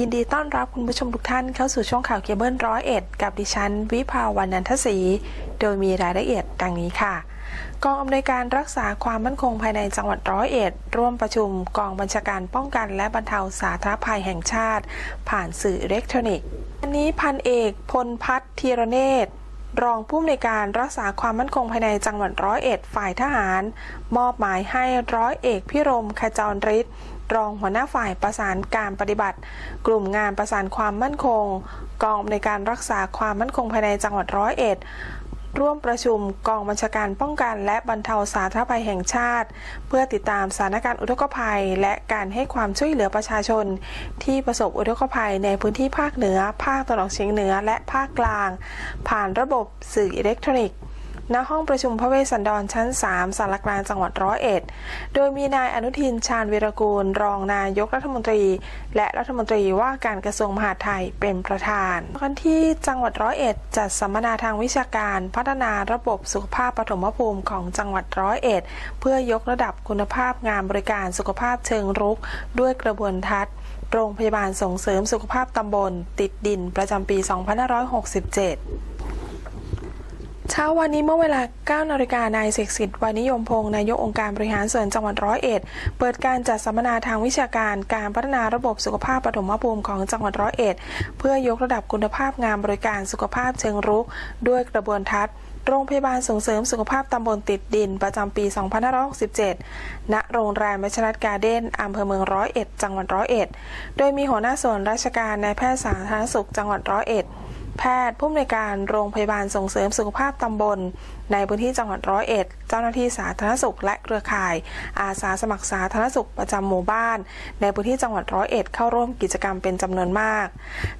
ยินดีต้อนรับคุณผู้ชมทุกท่านเข้าสู่ช่องข่าวเคเบิลร้อยเอ็ดกับดิฉัน วิภาวันนันทศรีโดยมีรายละเอียดดังนี้ค่ะ กองอำนวยการรักษาความมั่นคงภายในจังหวัดร้อยเอ็ด ร่วมประชุมกองบัญชาการป้องกันและบรรเทาสาธารณภัยแห่งชาติ ผ่านสื่ออิเล็กทรอนิกส์อันนี้พันเอกพลพัฒน์ธีรเนตร รองผู้อำนวยการรักษาความมั่นคงภายในจังหวัดร้อยเอ็ดฝ่ายทหาร มอบหมายให้ร้อยเอกพิรมขจรฤทธิ์รองหัวหน้าฝ่ายประสานการปฏิบัติ กลุ่มงานประสานความมั่นคง กองอำนวยการรักษาความมั่นคงภายในจังหวัดร้อยเอ็ด ร่วมประชุมกองบัญชาการป้องกันและบรรเทาสาธารณภัยแห่งชาติ เพื่อติดตามสถานการณ์อุทกภัย และการให้ความช่วยเหลือประชาชน ที่ประสบอุทกภัยในพื้นที่ภาคเหนือ ภาคตะวันออกเฉียงเหนือ และภาคกลาง ผ่านระบบสื่ออิเล็กทรอนิกส์ ณห้องประชุมพระเวสสันดรชั้น 3สารกลางจังหวัดร้อยเอ็ด โดยมีนายอนุทินชาญวีรกูล รองนายกรัฐมนตรี และรัฐมนตรีว่าการกระทรวงมหาดไทยเป็นประธานกันที่จังหวัดร้อยเอ็ดจัดสัมมนาทางวิชาการพัฒนาระบบสุขภาพปฐมภูมิของจังหวัดร้อยเอ็ด เพื่อยกระดับคุณภาพงานบริการสุขภาพเชิงรุก ด้วยกระบวนทัศน์โรงพยาบาลส่งเสริมสุขภาพตำบล ติดดินประจำปี 2567 เช้าวันนี้เมื่อเวลา 9 นาฬิกานายเสกสิทธิ์วานิยมพงศ์นายกองค์การบริหารส่วนจังหวัดร้อยเอ็ด เปิดการจัดสัมมนาทางวิชาการการพัฒนาระบบสุขภาพปฐมภูมิของจังหวัดร้อยเอ็ด เพื่อยกระดับคุณภาพงานบริการสุขภาพเชิงรุก ด้วยกระบวนทัศน์โรงพยาบาลส่งเสริมสุขภาพตำบลติดดินประจำปี 2567 ณ โรงแรมมัชรัตการ์เด้นอำเภอเมืองร้อยเอ็ด จังหวัดร้อยเอ็ด โดยมีหัวหน้าส่วนราชการนายแพทย์สาธารณสุขจังหวัดร้อยเอ็ด แพทย์ผู้อำนวยการโรงพยาบาลส่งเสริมสุขภาพตำบล ในพื้นที่จังหวัดร้อยเอ็ด เจ้าหน้าที่สาธารณสุขและเครือข่าย อาสาสมัครสาธารณสุขประจำหมู่บ้าน ในพื้นที่จังหวัดร้อยเอ็ดเข้าร่วมกิจกรรมเป็นจำนวนมาก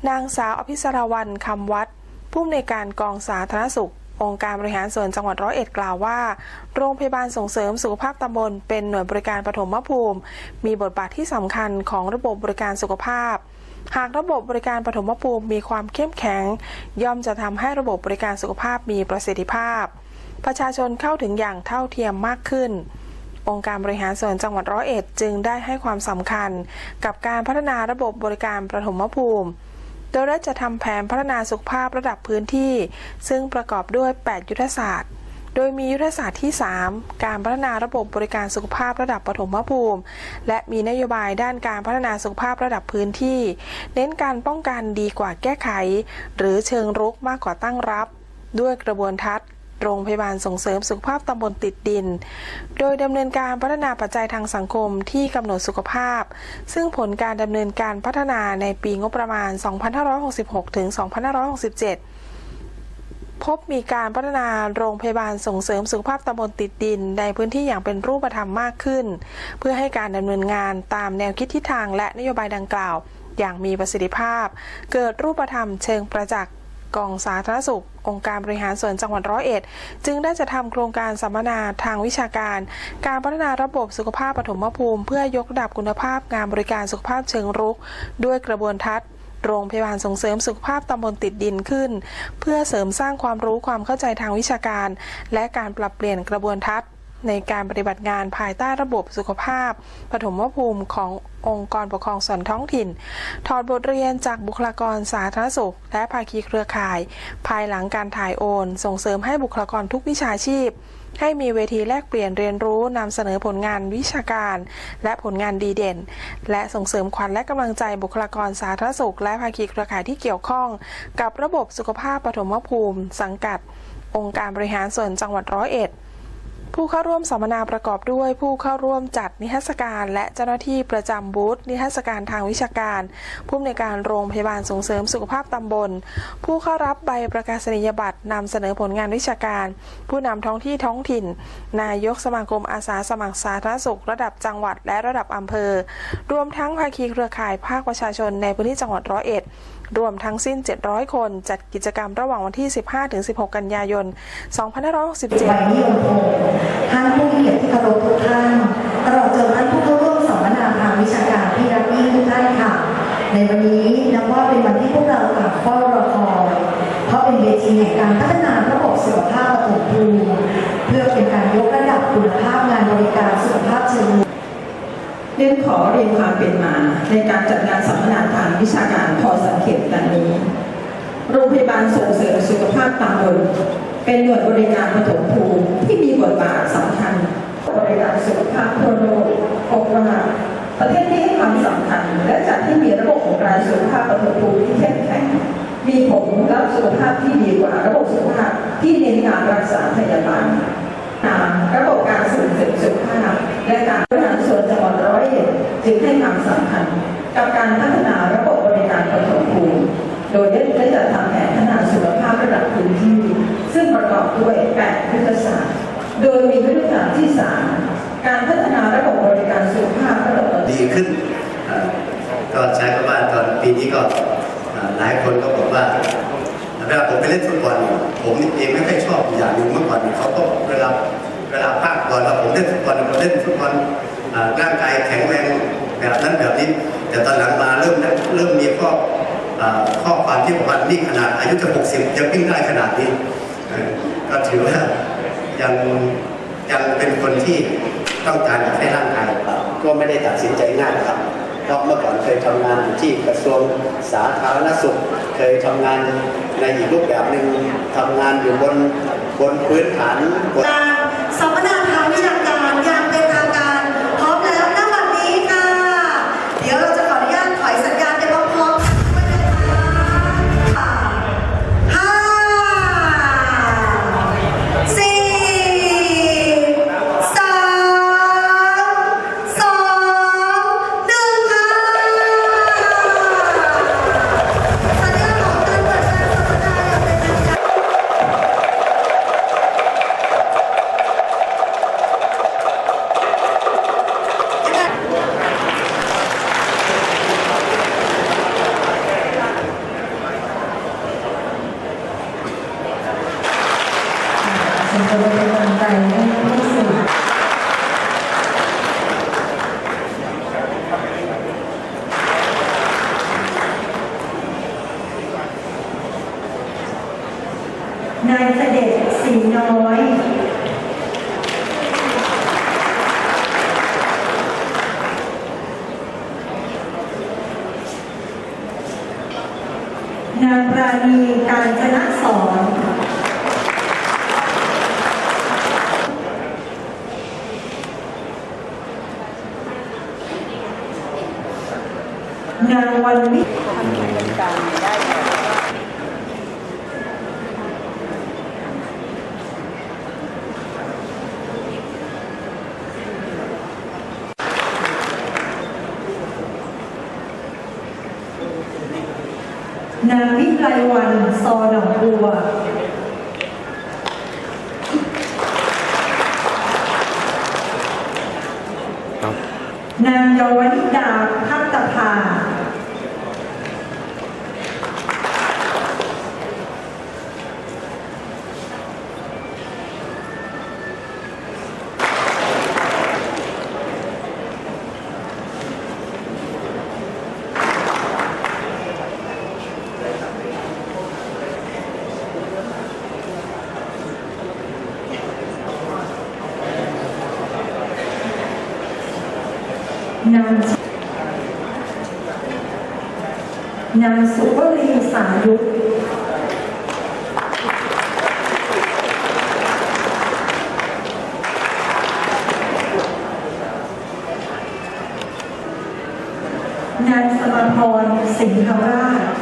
นางสาวอภิสราวันคำวัดผู้อำนวยการกองสาธารณสุของค์การบริหารส่วนจังหวัดร้อยเอ็ดกล่าวว่า โรงพยาบาลส่งเสริมสุขภาพตำบลเป็นหน่วยบริการปฐมภูมิ มีบทบาทที่สำคัญของระบบบริการสุขภาพ หากระบบบริการปฐมภูมิมีความเข้มแข็ง ย่อมจะทำให้ระบบบริการสุขภาพมีประสิทธิภาพ ประชาชนเข้าถึงอย่างเท่าเทียมมากขึ้น องค์การบริหารส่วนจังหวัดร้อยเอ็ดจึงได้ให้ความสำคัญ กับการพัฒนาระบบบริการปฐมภูมิ โดยได้จะทำแผนพัฒนาสุขภาพระดับพื้นที่ ซึ่งประกอบด้วย 8 ยุทธศาสตร์ โดยมียุทธศาสตร์ที่ 3 การพัฒนาระบบบริการสุขภาพระดับปฐมภูมิ และมีนโยบายด้านการพัฒนาสุขภาพระดับพื้นที่ เน้นการป้องกันดีกว่าแก้ไข หรือเชิงรุกมากกว่าตั้งรับ ด้วยกระบวนทัศน์โรงพยาบาลส่งเสริมสุขภาพตำบลติดดิน โดยดำเนินการพัฒนาปัจจัยทางสังคมที่กำหนดสุขภาพ ซึ่งผลการดำเนินการพัฒนาในปีงบประมาณ 2566ถึง2567 พบมีการพัฒนาโรงพยาบาลส่งเสริมสุขภาพตำบลติดดิน ในพื้นที่อย่างเป็นรูปธรรมมากขึ้น เพื่อให้การดำเนินงานตามแนวคิดทิศทางและนโยบายดังกล่าว อย่างมีประสิทธิภาพ เกิดรูปธรรมเชิงประจักษ์กองสาธารณสุข องค์การบริหารส่วนจังหวัดร้อยเอ็ด จึงได้จะทำโครงการสัมมนาทางวิชาการ การพัฒนาระบบสุขภาพปฐมภูมิ เพื่อยกระดับคุณภาพงานบริการสุขภาพเชิงรุก ด้วยกระบวนทัศน์ โรงพยาบาลส่งเสริมสุขภาพตำบลติดดินขึ้น เพื่อเสริมสร้างความรู้ความเข้าใจทางวิชาการ และการปรับเปลี่ยนกระบวนทัศน์ในการปฏิบัติงานภายใต้ระบบสุขภาพ ปฐมภูมิขององค์กรปกครองส่วนท้องถิ่น ถอดบทเรียนจากบุคลากรสาธารณสุข และภาคีเครือข่าย ภายหลังการถ่ายโอน ส่งเสริมให้บุคลากรทุกวิชาชีพ ให้มีเวทีแลกเปลี่ยนเรียนรู้นำเสนอผลงานวิชาการ และผลงานดีเด่น และส่งเสริมขวัญและกำลังใจบุคลากรสาธารณสุข และภาคีเครือข่ายที่เกี่ยวข้อง กับระบบสุขภาพปฐมภูมิ สังกัด องค์การบริหารส่วนจังหวัดร้อยเอ็ด ผู้เข้าร่วมสัมมนาประกอบด้วย ผู้เข้าร่วมจัดนิทรรศการ และเจ้าหน้าที่ประจำบูธนิทรรศการทางวิชาการ ผู้อำนวยการโรงพยาบาลส่งเสริมสุขภาพตำบล ผู้เข้ารับใบประกาศนียบัตรนำเสนอผลงานวิชาการ ผู้นำท้องที่ท้องถิ่น นายกสมาคมอาสาสมัครสาธารณสุข ระดับจังหวัดและระดับอำเภอ รวมทั้งภาคีเครือข่ายภาคประชาชนในพื้นที่จังหวัดร้อยเอ็ด รวมทั้งสิ้น 700 คน จัดกิจกรรมระหว่างวันที่ 15-16 กันยายน 2567วัยนิยมพงศ์ท่านผู้เกียรติที่เคารพทุกท่านตลอดจนท่านผู้เข้าร่วมสัมมนาทางวิชาการที่รักยิ่งทุกท่านค่ะ ในวันนี้นับว่าเป็นวันที่พวกเราต่างเฝ้ารอคอย เพราะเป็นเวทีแห่งการพัฒนาระบบสุขภาพปฐมภูมิเพื่อเป็นการยกระดับคุณภาพงานบริการสุขภาพ เรียนขอเรียนความเป็นมาในการจัดงานสัมมนาทางวิชาการพอสังเกตดังนี้ โรงพยาบาลส่งเสริมสุขภาพตำบลเป็นหน่วยบริการปฐมภูมิที่มีบทบาทสำคัญบริการสุขภาพทั่วโลกพบว่าประเทศที่ให้ความสำคัญ และจัดให้มีระบบของการสุขภาพปฐมภูมิที่เข้มแข็งมีผลลัพธ์สุขภาพที่ดีกว่าระบบสุขภาพที่เน้นการรักษาพยาบาล ตามระบบการส่งเสริมสุขภาพและการบริหารส่วนจังหวัดร้อยเอ็ดจึงให้ความสำคัญกับการพัฒนาระบบบริการปฐมภูมิโดยได้จัดทำแผนพัฒนาสุขภาพระดับพื้นที่ ซึ่งประกอบด้วย8ยุทธศาสตร์ โดยมียุทธศาสตร์ที่ 3 การพัฒนาระบบบริการสุขภาพระดับดีขึ้น ก็ใช้คำว่าตอนปีนี้ก็หลายคนก็บอกว่า เวลาผมไปเล่นฟุตบอลผมเองไม่ค่อยชอบอย่างหนึ่งเมื่อก่อนเขาก็เวลาเวลาภาคบอลแล้วผมเล่นฟุตบอลผมเล่นฟุตบอลร่างกายแข็งแรงแบบนั้นแบบนี้ แต่ตอนหลังมาเริ่มเริ่มมีข้อข้อความที่บอกว่านี่ขนาดอายุจะ60ยังวิ่งได้ขนาดนี้ก็ถือว่ายังยังเป็นคนที่ต้องการให้ร่างกายก็ไม่ได้ตัดสินใจง่ายครับเพราะเมื่อก่อนเคยทำงานอยู่ที่กระทรวงสาธารณสุข เคยทำงานในอีกรูปแบบหนึ่งทำงานอยู่บนบนพื้นฐานการสัมมนาการอย่างเป็นทางการพร้อมแล้วณวันนี้ค่ะ เดี๋ยวเราจะขออนุญาตถอยสัญญาณไปพร้อมๆกันด้วยนะคะห้าสี่สามสองหนึ่งค่ะสัญญาณของการเปิดการสัมมนาอย่างเป็นทางการ ฉันจะเป็นกำลังใจให้ผู้สื่อานายเสด็จสีน้อย นางปราณีการจนะสอน นางวันวิ ไรวันซอหนองบัว นางเยาวนิดาพัตตภา นาง นางสุวรีสายุทธนางสมพรสิงหราช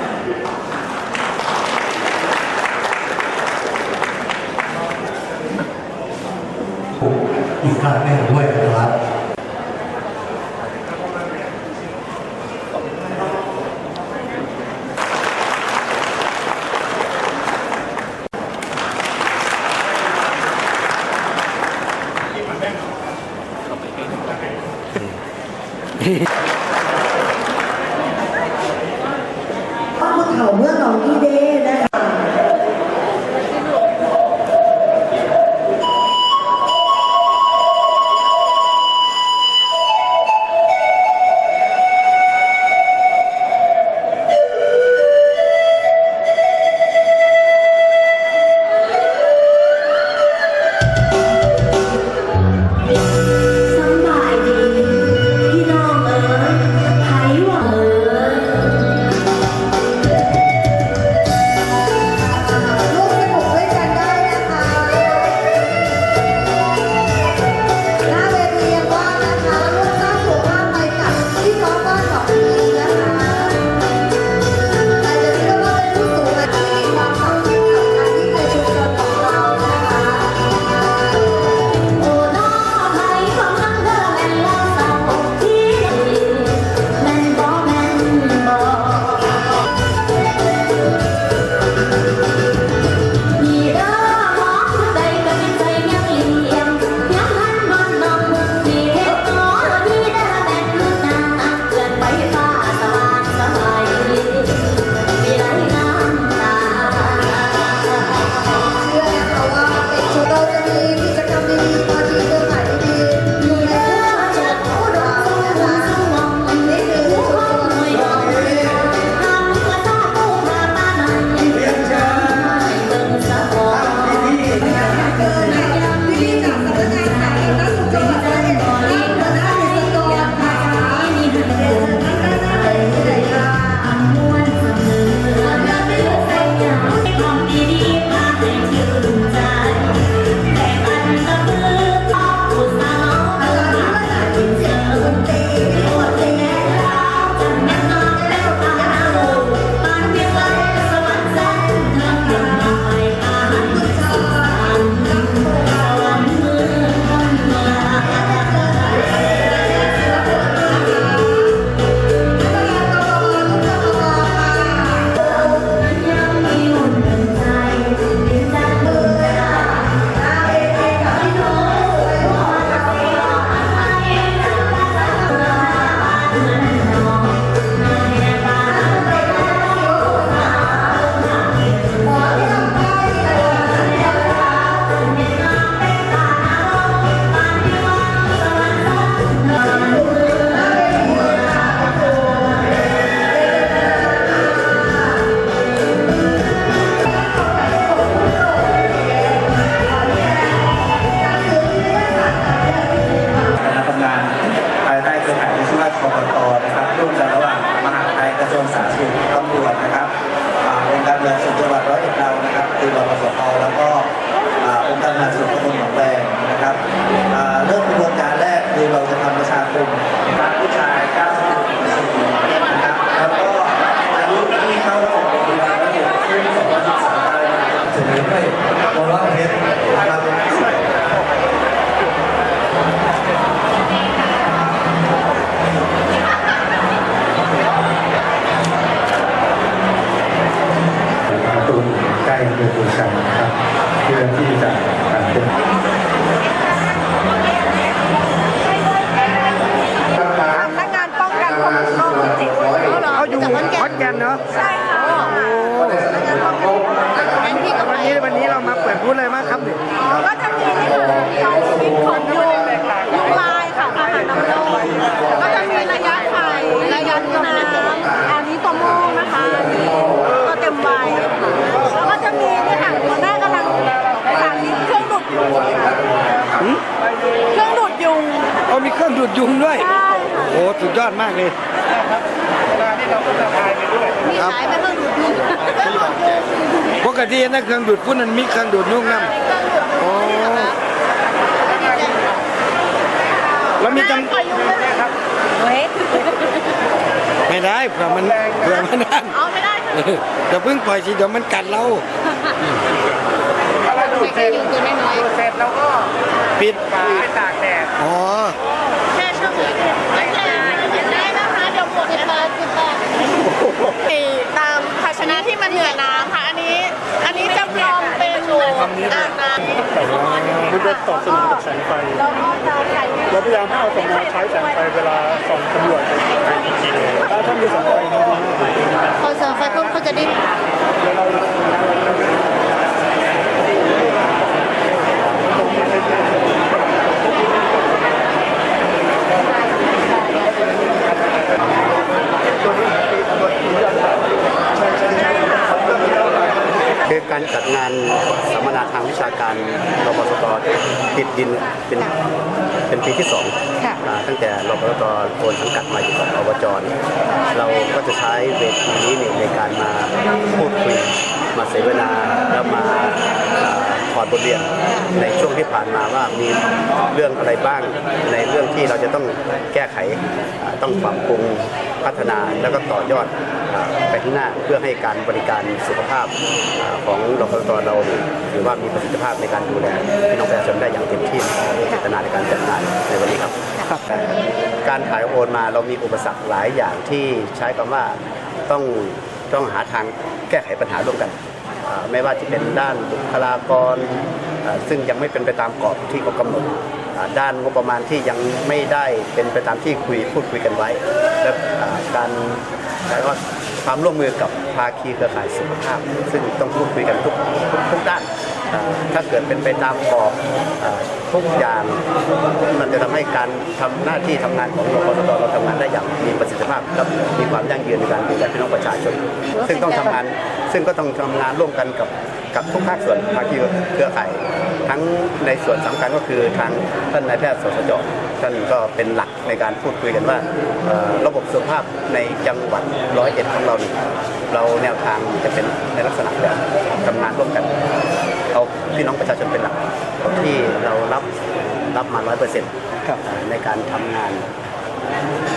ของชีวิตของยุงยุงลายค่ะอาหารน้ำโลกก็จะมีระยะไข่ระยะน้ำอันนี้ตัวโมงนะคะอันนี้ตัวเต็มวัยแล้วก็จะมีนี่ค่ะหัวหน้ากำลังสาธิตเครื่องดูดยุงค่ะเครื่องดูดยุงเอามีเครื่องดูดยุงด้วย ใช่ค่ะโอ้สุดยอดมากเลย มีขายเป็นเครื่องดูดยุงเครื่องดูดยุงปกตินะเครื่องดูดฝุ่นมันมีเครื่องดูดยุงนั่นอ้แล้วมีจำปล่อ งได้ไหมครับเว้ยไม่ได้เผื่อมันเผื่อมันนั่นเอาไม่ได้ค่ะเออเดี๋ยวเพิ่งปล่อยสิเดี๋ยวมันกัดเราแค่ยุงตัวน้อยเสร็จแล้วก็ปิดฝาไปตากแดดอ๋อๆแค่ช่วงนี้ไม่ใช่ได้นะคะเดี๋ยวหมดสิบบาทสิบบาทตามภาชนะที่มันเหนือน้ำค่ะ อันนี้ อันนี้จำลอง เป็นอ่างน้ำมันจะตอบสนองกับแสงไฟ เราพยายามให้เอาสมองใช้แสงไฟเวลาส่องตำรวจถ้าถ้ามีแสงไฟดีๆพอเสริมไฟปุ๊บเขาจะได้ คือการจัดงานสัมมนาทางวิชาการรปสตติดดินเป็นเป็นปีที่สองอ่าตั้งแต่รปสตโอนสังกัดมาอยู่กับอบจเนี่ยเราก็จะใช้เวทีนี้เนี่ยในการมาพูดคุยมาเสวนาแล้วมาอ่า ถอดบทเรียนในช่วงที่ผ่านมาว่ามีเรื่องอะไรบ้างในเรื่องที่เราจะต้องแก้ไขอ่าต้องปรับปรุงพัฒนาแล้วก็ต่อยอดอ่าไปข้างหน้าเพื่อให้การบริการสุขภาพอ่าของรพสตเราเนี่ยถือว่ามีประสิทธิภาพในการดูแลพี่น้องประชาชนได้อย่างเต็มที่เจตนาในการจัดงานในวันนี้ครับ การถ่ายโอนมาเรามีอุปสรรคหลายอย่างที่ใช้คำว่าต้องต้องหาทางแก้ไขปัญหาร่วมกันอ่า ไม่ว่าจะเป็นด้านบุคลากร ซึ่งยังไม่เป็นไปตามกรอบที่เขากำหนดด้านงบประมาณที่ยังไม่ได้เป็นไปตามที่คุยพูดคุยกันไว้ และการใช้ว่าความร่วมมือกับภาคีเครือข่ายสุขภาพ ซึ่งต้องพูดคุยกันทุกทุกทุกด้าน ถ้าเกิดเป็นไปตามกรอบอ่าทุกอย่างมันจะทำให้การทำหน้าที่ทำงานของรพสตเราทำงานได้อย่างมีประสิทธิภาพและมีความยั่งยืนในการดูแลพี่น้องประชาชน ซึ่งต้องทำงานซึ่งก็ต้องทำงานร่วมกันกับกับทุกภาคส่วนภาคีเครือข่ายทั้งในส่วนสำคัญก็คือทางท่านนายแพทย์สสจท่านก็เป็นหลักในการพูดคุยกันว่าระบบสุขภาพในจังหวัดร้อยเอ็ดของเราเราแนวทางจะเป็นในลักษณะแบบทำงานร่วมกัน เอาพี่น้องประชาชนเป็นหลักที่เรารับรับมาร้อยเปอร์เซ็นต์ในการทำงาน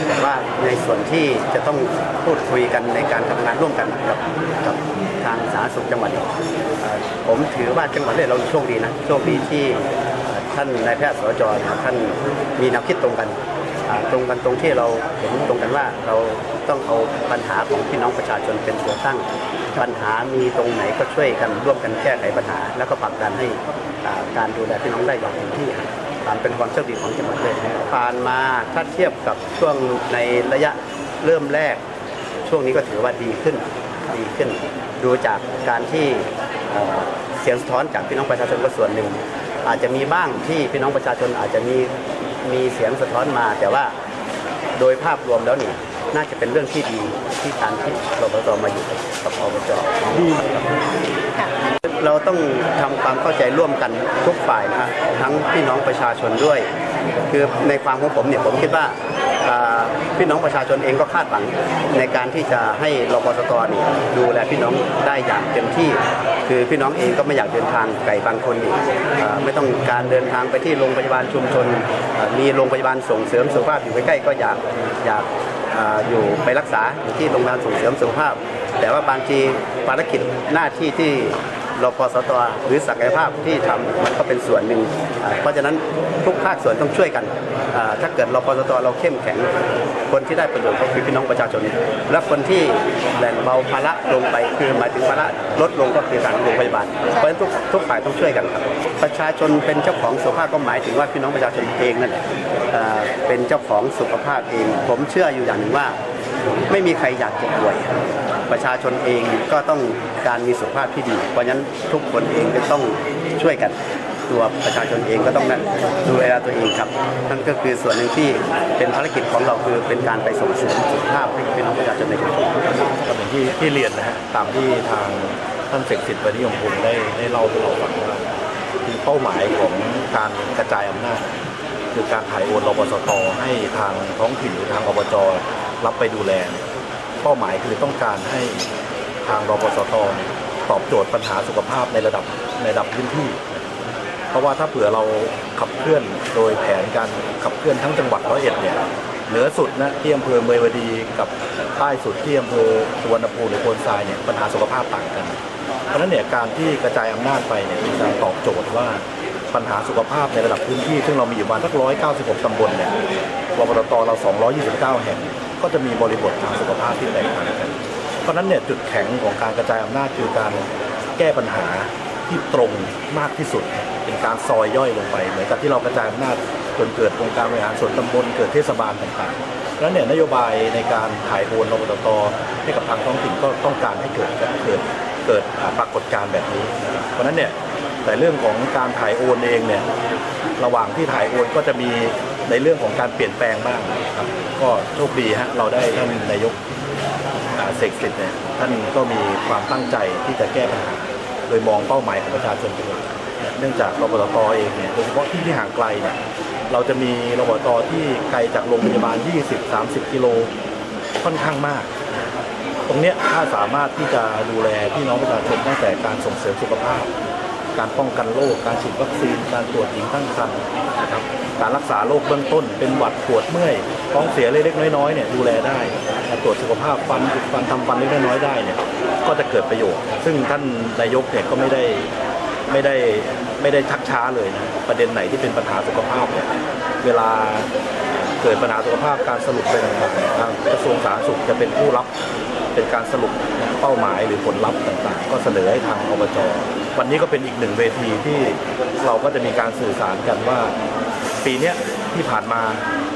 แต่ว่าในส่วนที่จะต้องพูดคุยกันในการทำงานร่วมกันกับกับทางสาธารณสุขจังหวัดเนี่ยเอ่อผมถือว่าจังหวัดเนี่ยเราโชคดีนะโชคดีที่เอ่อท่านนายแพทย์สจเนี่ยท่านมีแนวคิดตรงกันอ่าตรงกันตรงที่เราเห็นตรงกันว่าเราต้องเอาปัญหาของพี่น้องประชาชนเป็นตัวตั้ง ปัญหามีตรงไหนก็ช่วยกันร่วมกันแก้ไขปัญหา แล้วก็ผลักดันให้การดูแลพี่น้องได้อย่างเต็มที่ตามเป็นความโชคดีของจังหวัดเลยผ่านมาถ้าเทียบกับช่วงในระยะเริ่มแรก ช่วงนี้ก็ถือว่าดีขึ้นดีขึ้น ดูจากการที่เสียงสะท้อนจากพี่น้องประชาชนก็ส่วนหนึ่ง อาจจะมีบ้างที่พี่น้องประชาชนอาจจะมีมีเสียงสะท้อนมา แต่ว่าโดยภาพรวมแล้วนี่ น่าจะเป็นเรื่องที่ดีที่การที่รปตมาอยู่กับอบจดีเราต้องทำความเข้าใจร่วมกันทุกฝ่ายนะทั้งพี่น้องประชาชนด้วย คือในความของผมเนี่ยผมคิดว่าพี่น้องประชาชนเองก็คาดหวังในการที่จะให้รปสตเนี่ยดูแลพี่น้องได้อย่างเต็มที่ คือพี่น้องเองก็ไม่อยากเดินทางไกลบางคนนี่อ่ไม่ต้องการเดินทางไปที่โรงพยาบาลชุมชน มีโรงพยาบาลส่งเสริมสุขภาพอยู่ใกล้ๆก็อยากอยาก อยู่ไปรักษาอยู่ที่โรงพยาบาลส่งเสริมสุขภาพ แต่ว่าบางทีภารกิจหน้าที่ที่ รพสตหรือศักยภาพที่ทำมันก็เป็นส่วนหนึ่ง เพราะฉะนั้นทุกภาคส่วนต้องช่วยกัน ถ้าเกิดรพสตเราเข้มแข็ง คนที่ได้ประโยชน์ก็คือพี่น้องประชาชน และคนที่แบ่งเบาภาระลงไปคือหมายถึงภาระลดลงก็คือทางโรงพยาบาล เพราะฉะนั้นทุกทุกฝ่ายต้องช่วยกันครับ ประชาชนเป็นเจ้าของสุขภาพก็หมายถึงว่าพี่น้องประชาชนเองนั่นแหละเป็นเจ้าของสุขภาพเอง ผมเชื่ออยู่อย่างหนึ่งว่า ไม่มีใครอยากเจ็บป่วย ประชาชนเองก็ต้องการมีสุขภาพที่ดี เพราะฉะนั้นทุกคนเองก็ต้องช่วยกันตัวประชาชนเองก็ต้องดูแลตัวเองครับนั่นก็คือส่วนหนึ่งที่เป็นภารกิจของเราคือเป็นการไปส่งเสริมสุขภาพให้พี่น้องประชาชนในชุมชนก็เหมือนที่ที่เรียนนะฮะตามที่ทางท่านเสกสิทธิ์ปฏิยมพงศ์ได้ได้เล่าให้เราฟังว่าคือเป้าหมายของการกระจายอำนาจคือการถ่ายโอนรปสตให้ทางท้องถิ่นหรือทางอบจรับไปดูแล เป้าหมายคือต้องการให้ทางรปสตเนี่ยตอบโจทย์ปัญหาสุขภาพในระดับในระดับพื้นที่ เพราะว่าถ้าเผื่อเราขับเคลื่อนโดยแผนการขับเคลื่อนทั้งจังหวัดร้อยเอ็ดเนี่ยเหนือสุดนะที่อำเภอเมยวดีกับใต้สุดที่อำเภอสุวรรณภูมิหรือโพนทรายเนี่ยปัญหาสุขภาพต่างกัน เพราะนั้นเนี่ยการที่กระจายอำนาจไปเนี่ยเป็นการตอบโจทย์ว่าปัญหาสุขภาพในระดับพื้นที่ ซึ่งเรามีอยู่ประมาณสักร้อยเก้าสิบหกตำบลเนี่ยรปตเราสองร้อยยี่สิบเก้าแห่ง ก็จะมีบริบททางสุขภาพที่แตกต่างกัน เพราะนั้นเนี่ยจุดแข็งของการกระจายอำนาจคือการแก้ปัญหาที่ตรงมากที่สุด เป็นการซอยย่อยลงไป เหมือนกับที่เรากระจายอำนาจจนเกิดองค์การบริหารส่วนตำบลเกิดเทศบาลต่างๆเพราะนั้นเนี่ยนโยบายในการถ่ายโอนรปตให้กับทางท้องถิ่นก็ต้องการให้เกิดเกิดเกิดปรากฏการณ์แบบนี้ เพราะนั้นเนี่ยแต่เรื่องของการถ่ายโอนเองเนี่ยระหว่างที่ถ่ายโอนก็จะมีในเรื่องของการเปลี่ยนแปลงบ้างครับ ก็โชคดีฮะเราได้ท่านนายกอ่าเสกสิทธิ์เนี่ยท่านก็มีความตั้งใจที่จะแก้ปัญหา โดยมองเป้าหมายของประชาชนเป็นหลักเนื่องจากรปตเองเนี่ยโดยเฉพาะที่ที่ห่างไกลเนี่ยเราจะมีรปตที่ไกลจากโรงพยาบาล 20-30 กิโลค่อนข้างมาก ตรงเนี้ยถ้าสามารถที่จะดูแลพี่น้องประชาชนตั้งแต่การส่งเสริมสุขภาพ การป้องกันโรคการฉีดวัคซีน การตรวจหญิงตั้งครรภ์นะครับการรักษาโรคเบื้องต้นเป็นหวัดปวดเมื่อย ท้องเสียเล็กๆน้อยๆเนี่ยดูแลได้ตรวจสุขภาพฟันอุดฟันทำฟันเล็กๆน้อยๆได้เนี่ยก็จะเกิดประโยชน์ ซึ่งท่านนายกเนี่ยก็ไม่ได้ไม่ได้ไม่ได้ชักช้าเลยนะประเด็นไหนที่เป็นปัญหาสุขภาพเนี่ยเวลาเกิดปัญหาสุขภาพการสรุปเป็นทางกระทรวงสาธารณสุขจะเป็นผู้รับเป็นการสรุปเป้าหมายหรือผลลัพธ์ต่างๆ ก็เสนอให้ทางอบจวันนี้ก็เป็นอีกหนึ่งเวทีที่เราก็จะมีการสื่อสารกันว่า ปีนี้ที่ผ่านมา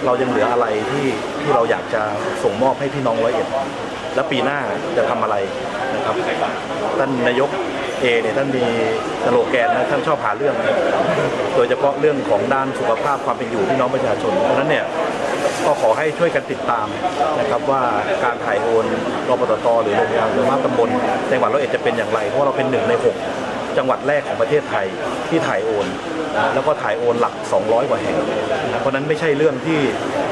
เรายังเหลืออะไรที่ที่เราอยากจะส่งมอบให้พี่น้องร้อยเอ็ดและปีหน้าจะทำอะไรนะครับท่านนายกเอเนี่ยท่านมีสโลแกนนะท่านชอบหาเรื่อง โดยเฉพาะเรื่องของด้านสุขภาพความเป็นอยู่พี่น้องประชาชนเพราะนั้นเนี่ยก็ขอให้ช่วยกันติดตามนะครับว่าการถ่ายโอนรปตตหรือโรงพยาบาลหรือว่าตำบลในจังหวัดร้อยเอ็ดจะเป็นอย่างไร เพราะเราเป็นหนึ่งในหก จังหวัดแรกของประเทศไทยที่ถ่ายโอนนะแล้วก็ถ่ายโอนหลัก 200 กว่าแห่งนะเพราะนั้นไม่ใช่เรื่องที่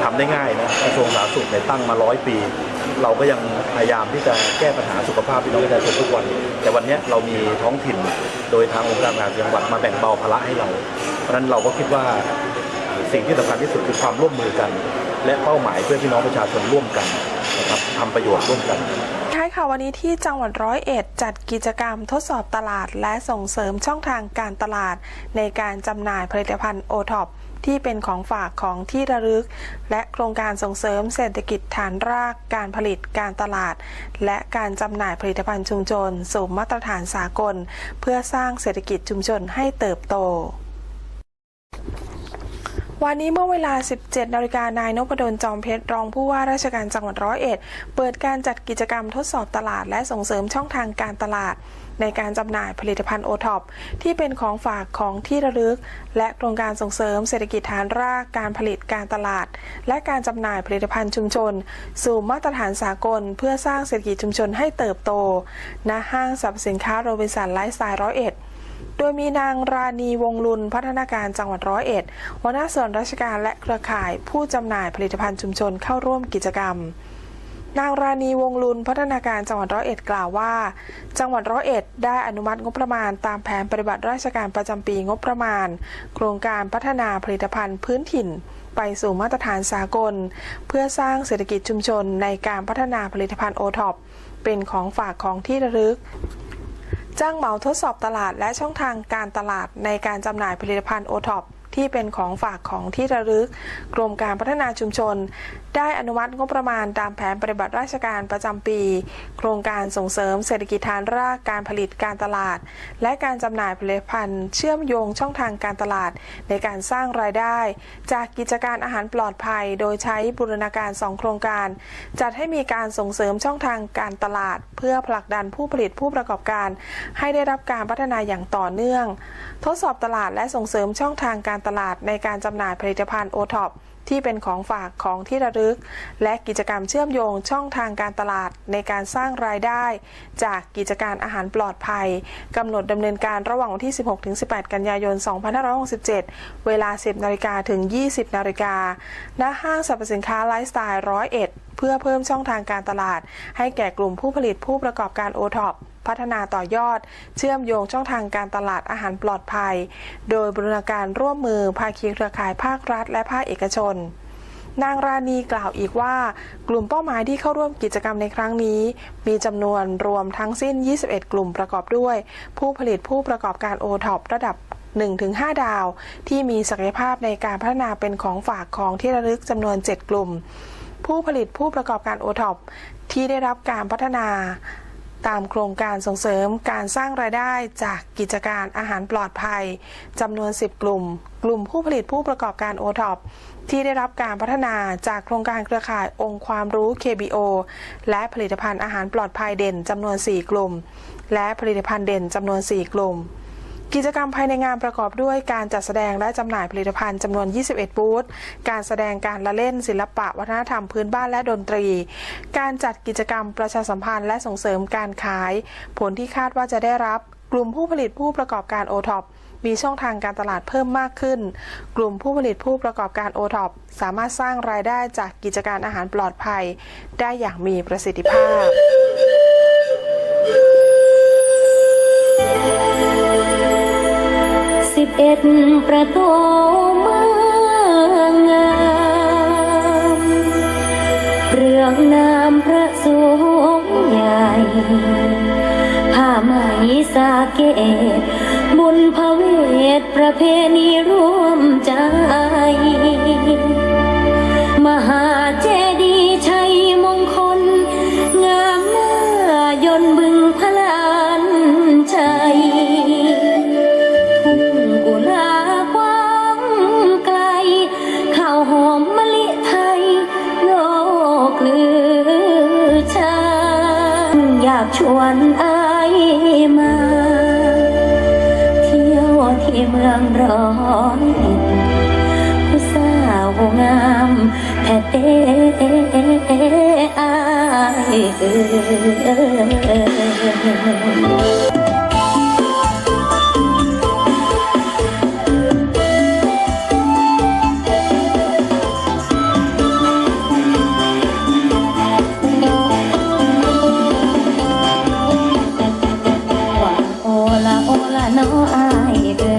ทำได้ง่ายนะกระทรวงสาธารณสุขเนี่ยตั้งมาร้อยปี เราก็ยังพยายามที่จะแก้ปัญหาสุขภาพพี่น้องประชาชนทุกวัน แต่วันนี้เรามีท้องถิ่นโดยทางองค์การบริหานจังหวัดมาแบ่งเบาภาระให้เรา เพราะฉะนั้นเราก็คิดว่าสิ่งที่สำคัญที่สุดคือความร่วมมือกัน และเป้าหมายเพื่อพี่น้องประชาชนร่วมกันนะครับทำประโยชน์ร่วมกัน ท้ายข่าววันนี้ที่จังหวัดร้อยเอ็ดจัดกิจกรรมทดสอบตลาด และส่งเสริมช่องทางการตลาด ในการจำหน่ายผลิตภัณฑ์โอท็อปที่เป็นของฝากของที่ระลึก และโครงการส่งเสริมเศรษฐกิจฐานรากการผลิตการตลาด และการจำหน่ายผลิตภัณฑ์ชุมชน สู่มาตรฐานสากล เพื่อสร้างเศรษฐกิจชุมชนให้เติบโต วันนี้เมื่อเวลา 17นาฬิกานายนพดลจอมเพชรรองผู้ว่าราชการจังหวัดร้อยเอ็ด เปิดการจัดกิจกรรมทดสอบตลาด และส่งเสริมช่องทางการตลาด ในการจำหน่ายผลิตภัณฑ์โอท็อปที่เป็นของฝากของที่ระลึก และโครงการส่งเสริมเศรษฐกิจฐานรากการผลิตการตลาด และการจำหน่ายผลิตภัณฑ์ชุมชน สู่มาตรฐานสากล เพื่อสร้างเศรษฐกิจชุมชนให้เติบโตณห้างสรรพสินค้าโรบินสันไลฟ์สไตล์ร้อยเอ็ด โดยมีนางราณีวงลุนพัฒนาการจังหวัดร้อยเอ็ดหัวหน้าส่วนราชการและเครือข่ายผู้จำหน่ายผลิตภัณฑ์ชุมชนเข้าร่วมกิจกรรมนางราณีวงลุนพัฒนาการจังหวัดร้อยเอ็ดกล่าวว่า จังหวัดร้อยเอ็ดได้อนุมัติงบประมาณตามแผนปฏิบัติราชการประจำปีงบประมาณ โครงการพัฒนาผลิตภัณฑ์พื้นถิ่น ไปสู่มาตรฐานสากล เพื่อสร้างเศรษฐกิจชุมชนในการพัฒนาผลิตภัณฑ์โอท็อปเป็นของฝากของที่ระลึก จ้างเหมาทดสอบตลาดและช่องทางการตลาดในการจำหน่ายผลิตภัณฑ์โอท็อป ที่เป็นของฝากของที่ระลึก กรมการพัฒนาชุมชน ได้อนุมัติงบประมาณตามแผนปฏิบัติราชการประจำปี โครงการส่งเสริมเศรษฐกิจฐานรากการผลิตการตลาด และการจำหน่ายผลิตภัณฑ์ เชื่อมโยงช่องทางการตลาด ในการสร้างรายได้ จากกิจการอาหารปลอดภัย โดยใช้บูรณาการ2โครงการ จัดให้มีการส่งเสริมช่องทางการตลาด เพื่อผลักดันผู้ผลิตผู้ประกอบการ ให้ได้รับการพัฒนาอย่างต่อเนื่อง ทดสอบตลาดและส่งเสริมช่องทางการตลาดในการจำหน่ายผลิตภัณฑ์โอท็อปที่เป็นของฝากของที่ระลึก และกิจกรรมเชื่อมโยงช่องทางการตลาดในการสร้างรายได้ จากกิจการอาหารปลอดภัยกำหนดดำเนินการระหว่างวันที่ 16-18 กันยายน 2567 เวลา 10นาฬิกาถึง 20นาฬิกาณห้างสรรพสินค้าไลฟ์สไตล์ร้อยเอ็ดเพื่อเพิ่มช่องทางการตลาด ให้แก่กลุ่มผู้ผลิตผู้ประกอบการโอท็อป พัฒนาต่อยอด เชื่อมโยงช่องทางการตลาดอาหารปลอดภัย โดยบรณาการร่วมมือภาคีเครือข่ายภาครัฐ และภาคเอกชนนางราณีกล่าวอีกว่า กลุ่มเป้าหมายที่เข้าร่วมกิจกรรมในครั้งนี้ มีจำนวนรวมทั้งสิ้น 21 กลุ่มประกอบด้วย ผู้ผลิตผู้ประกอบการโอท็อประดับ 1-5 ดาว ที่มีศักยภาพในการพัฒนาเป็นของฝากของที่ระลึกจำนวน 7 กลุ่ม ผู้ผลิตผู้ประกอบการโอท็อปที่ได้รับการพัฒนา ตามโครงการส่งเสริมการสร้างรายได้จากกิจการอาหารปลอดภัยจำนวน 10 กลุ่ม กลุ่มผู้ผลิตผู้ประกอบการโอท็อปที่ได้รับการพัฒนาจากโครงการเครือข่ายองค์ความรู้ KBO และผลิตภัณฑ์อาหารปลอดภัยเด่นจำนวน 4 กลุ่ม และผลิตภัณฑ์เด่นจำนวน 4 กลุ่ม กิจกรรมภายในงานประกอบด้วยการจัดแสดงและจำหน่ายผลิตภัณฑ์จำนวน 21 บูธ การแสดงการละเล่นศิลปะวัฒนธรรมพื้นบ้านและดนตรี การจัดกิจกรรมประชาสัมพันธ์และส่งเสริมการขาย ผลที่คาดว่าจะได้รับ กลุ่มผู้ผลิตผู้ประกอบการโอท็อปมีช่องทางการตลาดเพิ่มมากขึ้น กลุ่มผู้ผลิตผู้ประกอบการโอท็อปสามารถสร้างรายได้จากกิจการอาหารปลอดภัย ได้อย่างมีประสิทธิภาพ สิบเอ็ดประตูเมืองงามเรื่องนามพระสงฆ์ใหญ่ผ้าไหมสาเกตบุญพระเวทประเพณีร่วมใจ อายเอ่ยว่าโอละโอละน้ออายเอ่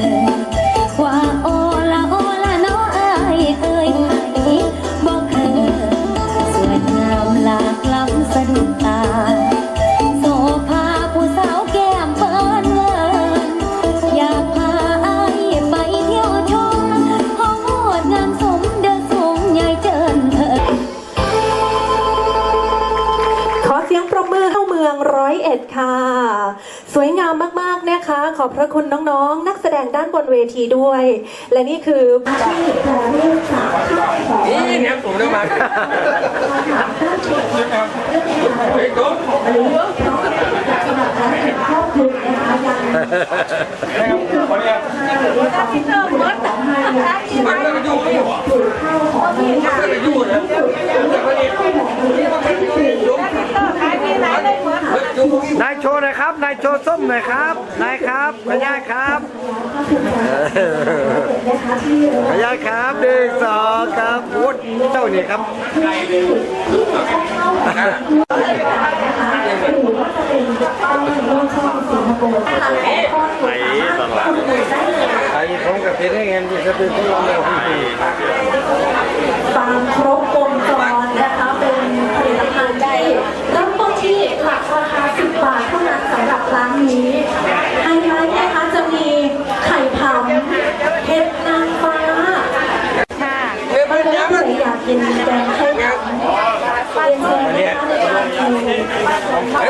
อบพระคุณน้องๆ นักแสดงด้านบนเวทีด้วย และนี่คือนี่เนี่ยผมเรื่องมาเฮ้ยตุ๊กนายโชว์หน่อยครับ นายโชว์ส้มหน่อยครับ นายครับขออนุญาตครับขออนุญาตครับหนึ่งสองครับวุ้เจ้านี่ครับไปตลาดไอ้ผมกับเพชรให้เงินที่จะเป็นผู้รับเงินฟาร์มครบวงจ ร้านนี้ไฮไลท์นะคะจะมีไข่ผำเพชรนางฟ้าวันนี้หนูอยากกินแกงไข่ผำเป็นเซนนะคะในร้านนี้ข้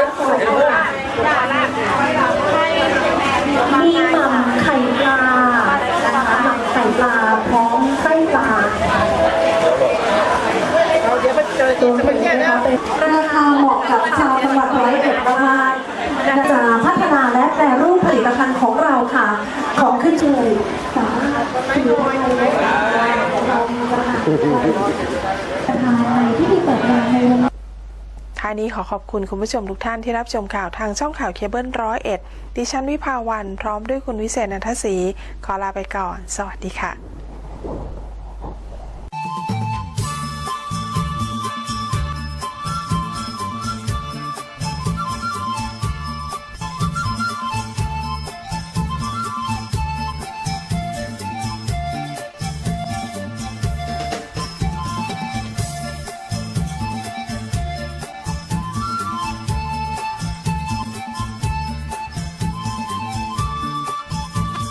าวมีหม่ำไข่ปลานหม่ำไข่ปลา ค่ะ ของขึ้นเฉยสามารถถือได้เรามีราคาประธานในพิธีเปิดงานในวันท้ายนี้ขอขอบคุณคุณผู้ชมทุกท่านที่รับชมข่าวทางช่องข่าวเคเบิลร้อยเอ็ดดิฉันวิภาวันพร้อมด้วยคุณวิเศษนันทศรีขอลาไปก่อน สวัสดีค่ะ